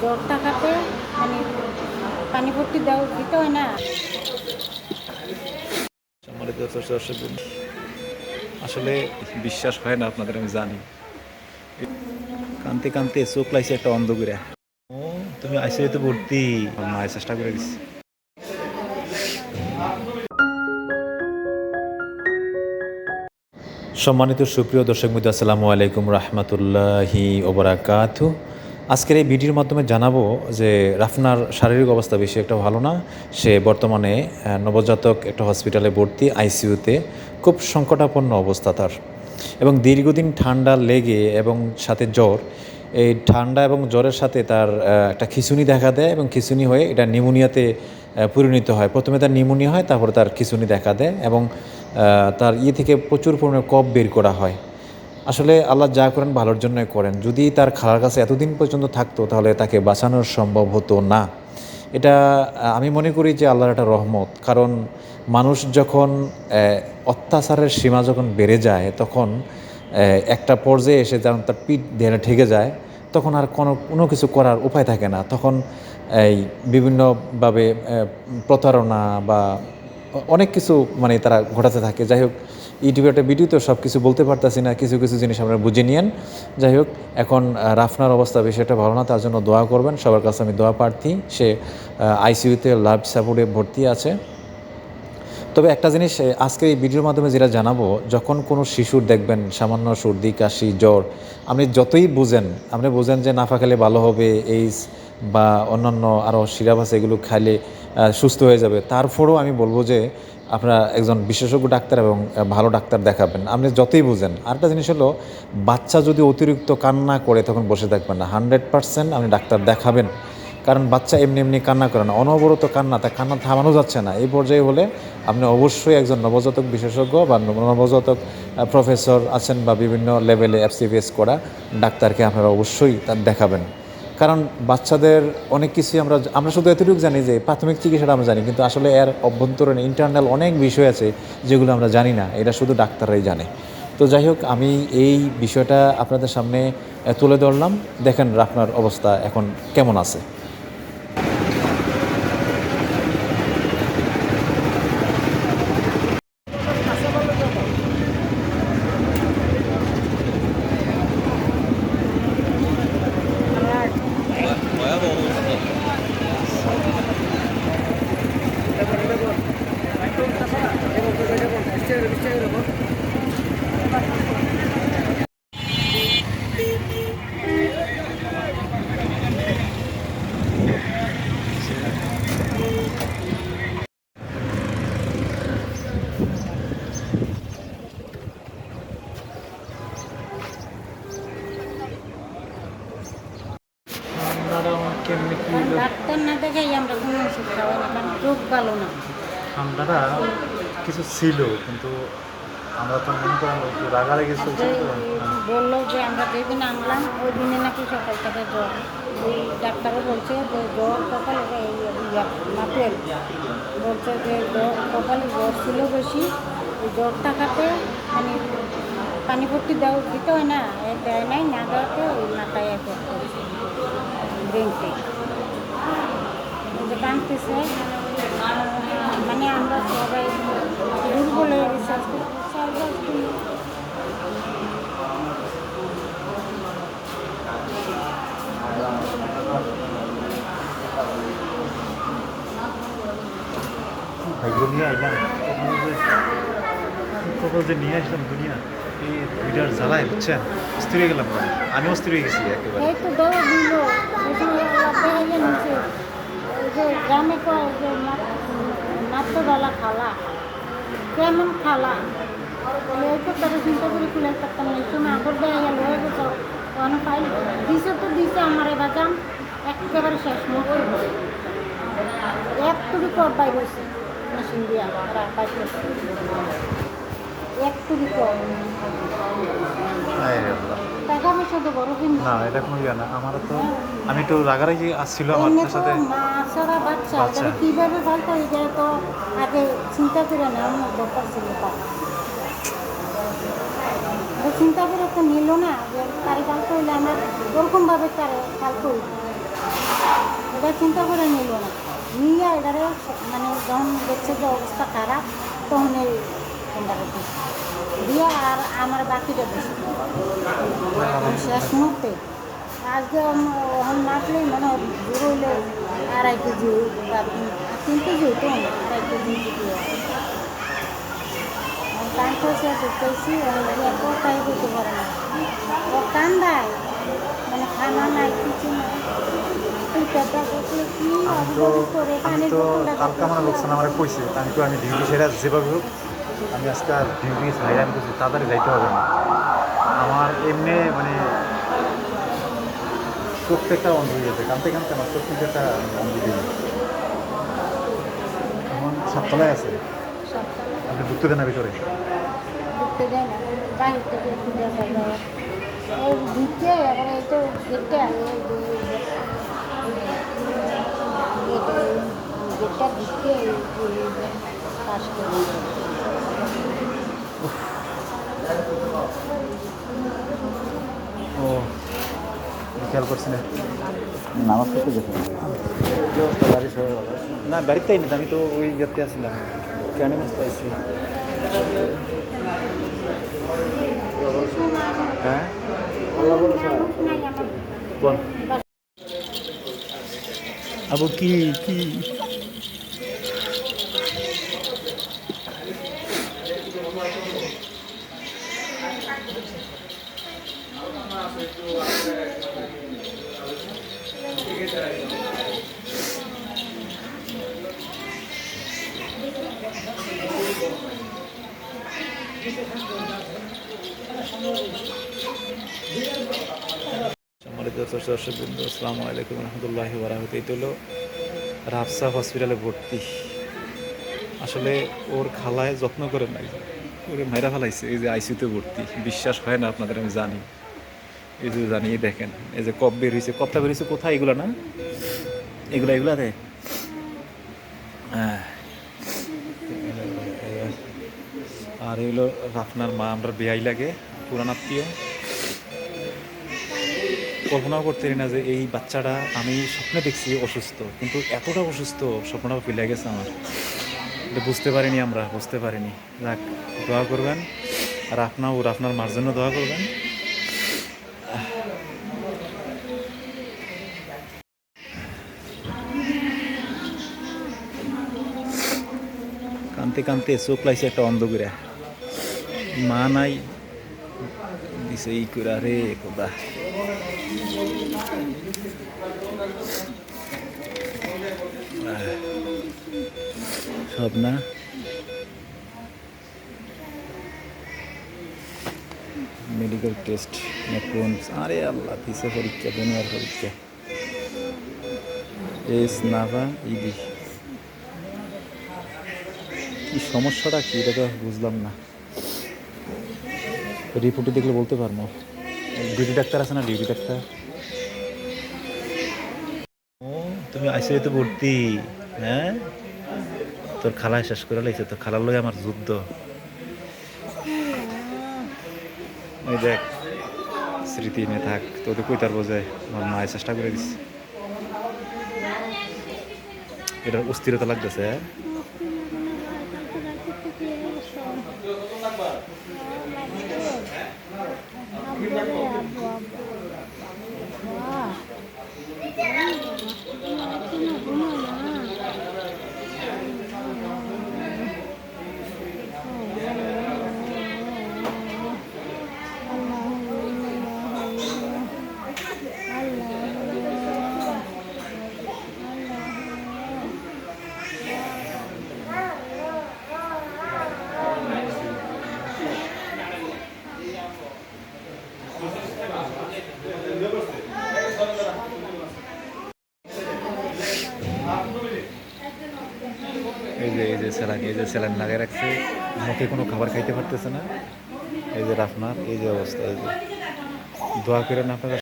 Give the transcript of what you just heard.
জ্বর থাকাতে মানে পানি ভর্তি দিতে হয় না। সম্মানিত আসলে বিশ্বাস হয় না আপনাদের, আমি জানি। কানতে কানতে চোখ লাগছে একটা অন্ধগুড়া ও, তুমি আইসিইউতে ভর্তি। মায়ের চেষ্টা করে দিচ্ছি সম্মানিত সুপ্রিয় দর্শক মিত্র, আসসালামু আলাইকুম রহমতুল্লাহি ওবরাকাতু আজকের এই ভিডিওর মাধ্যমে জানাব যে রাফনার শারীরিক অবস্থা বেশি একটা ভালো না। সে বর্তমানে নবজাতক একটা হসপিটালে ভর্তি আইসিইউতে খুব সংকটাপন্ন অবস্থা তার। এবং দীর্ঘদিন ঠান্ডা লেগে এবং সাথে জ্বর, এই ঠান্ডা এবং জ্বরের সাথে তার একটা খিঁচুনি দেখা দেয় এবং খিঁচুনি হয়ে এটা নিউমোনিয়াতে পরিণত হয়। প্রথমে তার নিউমোনিয়া হয়, তারপরে তার খিঁচুনি দেখা দেয় এবং তার ইয়ে থেকে প্রচুর পরিমাণে কফ বের করা হয়। আসলে আল্লাহ যা করেন ভালোর জন্যই করেন। যদি তার খালার কাছে এতদিন পর্যন্ত থাকতো, তাহলে তাকে বাঁচানোর সম্ভব হতো না। এটা, আমি মনে করি যে আল্লাহর একটা রহমত। কারণ মানুষ যখন অত্যাচারের সীমা যখন বেড়ে যায়, তখন একটা পর্যায়ে এসে যেমন তার পিঠ দেয়ালে ঠেকে যায়, তখন আর কোনো কোনো কিছু করার উপায় থাকে না। তখন এই বিভিন্নভাবে প্রতারণা বা অনেক কিছু মানে তারা ঘটাতে থাকে। যাই হোক ইউটিউবে একটা ভিডিওতে সব কিছু বলতে পারতাছি না, কিছু কিছু জিনিস আপনারা বুঝে নিয়েন। যাই হোক, এখন রাফনার অবস্থা একটা ভালো না, তার জন্য দোয়া করবেন। সবার কাছে আমি দোয়া প্রার্থী, সে আইসিইউতে লাভ সাপোর্টে ভর্তি আছে। তবে একটা জিনিস আজকে এই ভিডিওর মাধ্যমে যেটা জানাব, যখন কোনো শিশুর দেখবেন, সামান্য সর্দি, কাশি, জ্বর, আপনি যতই বুঝেন, আপনি বুঝেন যে নাফা খেলে ভালো হবে এইস বা অন্যান্য আরও সিরাপ আছে, এগুলো খাইলে সুস্থ হয়ে যাবে। তারপরেও আমি বলব যে আপনারা একজন বিশেষজ্ঞ ডাক্তার এবং ভালো ডাক্তার দেখাবেন। আপনি যতই বুঝেন। আরেকটা জিনিস হলো, বাচ্চা যদি অতিরিক্ত কান্না করে, তখন বসে থাকবেন না। হান্ড্রেড পার্সেন্ট আপনি ডাক্তার দেখাবেন। কারণ বাচ্চা এমনি এমনি কান্না করে না। অনবরত কান্না, তা কান্না থামানো যাচ্ছে না। এই পর্যায়ে হলে আপনি অবশ্যই একজন নবজাতক বিশেষজ্ঞ বা নবজাতক প্রফেসর আছেন বা বিভিন্ন লেভেলে এফসিপিএস করা ডাক্তারকে আপনারা অবশ্যই তার দেখাবেন। কারণ বাচ্চাদের অনেক কিছুই আমরা আমরা শুধু এতটুকু জানি যে প্রাথমিক চিকিৎসাটা আমরা জানি, কিন্তু আসলে এর অভ্যন্তরীণ ইন্টারনাল অনেক বিষয় আছে যেগুলো আমরা জানি না, এটা শুধু ডাক্তাররাই জানে। তো যাই হোক, আমি এই বিষয়টা আপনাদের সামনে তুলে ধরলাম। দেখেন আপনার অবস্থা এখন কেমন আছে কেমনি কি কারণ ডাক্তার না দেখাই আমরা কোনো ওষুধ খাওয়াই না রোগ ভালো না। ঠান্ডাটা কিছু ছিল কিন্তু আমরা তো মনে করেন একটু রাগারাগি চলছে বলল যে আমরা যেদিন আনলাম ওই দিনে নাকি সকাল থেকে জ্বর। ওই ডাক্তারও বলছে যে জ্বর কপালে এই মাপের বলছে যে জ্বর কপালে জ্বর ছিল বেশি ওই জ্বর থাকাতে মানে পানি ভর্তি দেওয়া দিতে হয় না দেয় নাই না দেওয়াতে ওই মাথায় এফেক্ট করেছে ব্রেনতে যে কাঁদতেছে। মানে আমরা সবাই দুর্বল হয়ে গেছি আজকে। নিয়ে আইলাম কখন যে নিয়ে আসলাম দুনিয়া এই দুইটার জ্বালায় বুঝছেন? অস্থির হয়ে গেলাম আমি। অস্থির হয়ে গেছি একেবারে। গ্রামে যে খালা। কেমন খালা? তো তারা চিন্তা করে খুলে থাকতাম না গেল হয়ে গেছে। অনেক পাই দিছে তো দিছে আমার যান একেবারে শেষ মতো একটুকু কর পাই গেছে মেশিন দিয়া পাইছে একটুকু কর। না এটা কোনো ইয়ে না আমার তো আমি একটু রাগারাগি আসছিল আমার তো সাথে। মা ছাড়া বাচ্চা কীভাবে ভালো যায় তো? আগে চিন্তা করে নেওয়ার দরকার ছিল তো। চিন্তা করে তো নিল না যে তারে আমরা ওরকমভাবে তারে এটা চিন্তা করে নিল না। নিয়ে এটারে মানে যখন দেখছে যে অবস্থা খারাপ তখন এই কোনটাকে দিয়ে আর আমার বাকিটা দিচ্ছে শেষ মুহূর্তে। আজকে ওখান মাপলেই মানে হইলে আড়াই কেজি বা তিন কেজি হইতো না, আড়াই কেজি কেজি কান্ত সে হইতে পারে না। ও কান্দায় মানে খানা নাই কিছু নাই। লোকসান আমার কইছে আমি তো আমি ডিউটি সেরা যেভাবে হোক আমি আজকে আর ডিউটি আমি করছি তাড়াতাড়ি যাইতে হবে না। আমার এমনি মানে প্রত্যেকটা অন্ধ হয়ে গেছে। কানতে কানতে আমার প্রত্যেকটা অন্ধ দিয়ে গেছে। এখন সাততলায় আছে। আপনি ঢুকতে দেন না ভিতরে? গেটটা ঢুকে পাশ করে ও খেয়াল করছি না? নামাজ পড়তে গেছে বাড়ি সবাই না বাড়িতেই না আমি তো ওই ইয়েতে আসছিলাম কেন আসছি হ্যাঁ? বল। আবু কি কি? হসপিটালে ভর্তি। আসলে ওর খালায় যত্ন করে নাই, ওরে মাইরা ফেলাইছে, এই যে আইসিউতে ভর্তি। বিশ্বাস হয় না আপনাদের, আমি জানি। এই যে জানি, এই দেখেন, এই যে কপ বের হয়েছে কপটা বের হয়েছে কোথায়? এগুলো না? এগুলা এগুলা রে হ্যাঁ। আর এগুলো রাফনার মা, আমরা বেয়াই লাগে, পুরান আত্মীয়। কল্পনাও করতে পারি না যে এই বাচ্চাটা আমি স্বপ্নে দেখছি অসুস্থ, কিন্তু এতটা অসুস্থ, স্বপ্নটা ফেলে গেছে আমার। বুঝতে পারিনি আমরা, বুঝতে পারিনি। যাক, দোয়া করবেন। আর আপনার ওর আপনার মার জন্য দোয়া করবেন। কানতে কানতে চোখ লাইছে একটা অন্ধ করে মা নাই, দিছে এই করে রে কোদা সব না? মেডিকেল টেস্ট না কোন আরে আল্লাহ, দিছে পরীক্ষা, দুনিয়ার পরীক্ষা। এস, নাভা, ইডি। কি সমস্যাটা কি? এটা তো বুঝলাম না। রিপোর্টে দেখলে বলতে পারব। ডিউটি ডাক্তার আছে না ডিউটি ডাক্তার ও, তুমি আইসিইউতে ভর্তি। হ্যাঁ? তোর খালা শেষ করে লাগছে তোর খালার লগে আমার যুদ্ধ। ওই দেখ, স্মৃতি নিয়ে থাক। তোদের কই তার বোঝায় আমার মায়ের চেষ্টা করে দিচ্ছে এটার অস্থিরতা লাগতেছে হ্যাঁ? স্যালাইন এই যে স্যালাইন লাগাই রাখছে, মুখে কোনো খাবার খাইতে পারতেছে না। এই যে রাফনার, এই যে অবস্থা, এই যে। দোয়া করেন আপনারা